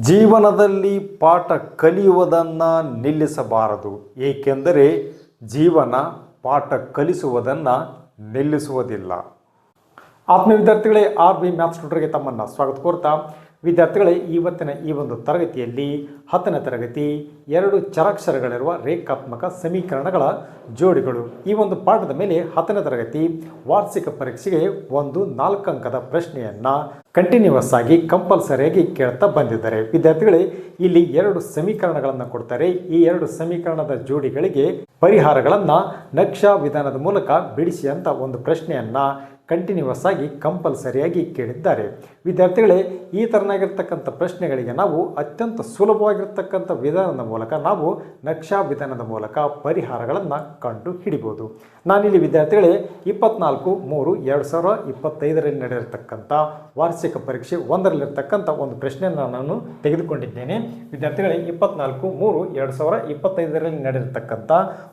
ಜೀವನದಲ್ಲಿ ಪಾಠ ಕಲಿಯುವುದನ್ನು ನಿಲ್ಲಿಸಬಾರದು, ಏಕೆಂದರೆ ಜೀವನ ಪಾಠ ಕಲಿಸುವುದನ್ನು ನಿಲ್ಲಿಸುವುದಿಲ್ಲ. ಆತ್ಮ ವಿದ್ಯಾರ್ಥಿಗಳೇ, ಆರ್ ಬಿ ಮ್ಯಾಥ್ಸ್ ಟ್ಯೂಟರ್ಗೆ ತಮ್ಮನ್ನು ಸ್ವಾಗತ ಕೋರ್ತಾ. ವಿದ್ಯಾರ್ಥಿಗಳೇ ಇವತ್ತಿನ ಈ ಒಂದು ತರಗತಿಯಲ್ಲಿ, ಹತ್ತನೇ ತರಗತಿ, ಎರಡು ಚರಾಕ್ಷರಗಳಿರುವ ರೇಖಾತ್ಮಕ ಸಮೀಕರಣಗಳ ಜೋಡಿಗಳು. ಈ ಒಂದು ಪಾಠದ ಮೇಲೆ ಹತ್ತನೇ ತರಗತಿ ವಾರ್ಷಿಕ ಪರೀಕ್ಷೆಗೆ ಒಂದು ನಾಲ್ಕು ಅಂಕದ ಪ್ರಶ್ನೆಯನ್ನು ಕಂಟಿನ್ಯೂಸ್ ಆಗಿ ಕಂಪಲ್ಸರಿಯಾಗಿ ಕೇಳ್ತಾ ಬಂದಿದ್ದಾರೆ. ವಿದ್ಯಾರ್ಥಿಗಳೇ, ಇಲ್ಲಿ ಎರಡು ಸಮೀಕರಣಗಳನ್ನು ಕೊಡ್ತಾರೆ. ಈ ಎರಡು ಸಮೀಕರಣದ ಜೋಡಿಗಳಿಗೆ ಪರಿಹಾರಗಳನ್ನು ನಕ್ಷಾ ವಿಧಾನದ ಮೂಲಕ ಬಿಡಿಸಿ ಅಂತ ಒಂದು ಪ್ರಶ್ನೆಯನ್ನು ಕಂಟಿನ್ಯೂಸ್ ಆಗಿ ಕಂಪಲ್ಸರಿಯಾಗಿ ಕೇಳಿದ್ದಾರೆ. ವಿದ್ಯಾರ್ಥಿಗಳೇ, ಈ ಥರನಾಗಿರ್ತಕ್ಕಂಥ ಪ್ರಶ್ನೆಗಳಿಗೆ ನಾವು ಅತ್ಯಂತ ಸುಲಭವಾಗಿರ್ತಕ್ಕಂಥ ವಿಧಾನದ ಮೂಲಕ ನಾವು ನಕ್ಷಾ ವಿಧಾನದ ಮೂಲಕ ಪರಿಹಾರಗಳನ್ನು ಕಂಡು ಹಿಡಿಬೋದು. ನಾನಿಲ್ಲಿ ವಿದ್ಯಾರ್ಥಿಗಳೇ, ಇಪ್ಪತ್ನಾಲ್ಕು ಮೂರು ಎರಡು ಸಾವಿರ ಇಪ್ಪತ್ತೈದರಲ್ಲಿ ನಡೆದಿರ್ತಕ್ಕಂಥ ವಾರ್ಷಿಕ ಪರೀಕ್ಷೆ ಒಂದರಲ್ಲಿರ್ತಕ್ಕಂಥ ಒಂದು ಪ್ರಶ್ನೆಯನ್ನು ನಾನು ತೆಗೆದುಕೊಂಡಿದ್ದೇನೆ. ವಿದ್ಯಾರ್ಥಿಗಳೇ, ಇಪ್ಪತ್ನಾಲ್ಕು ಮೂರು ಎರಡು ಸಾವಿರ ಇಪ್ಪತ್ತೈದರಲ್ಲಿ ನಡೆದಿರ್ತಕ್ಕಂಥ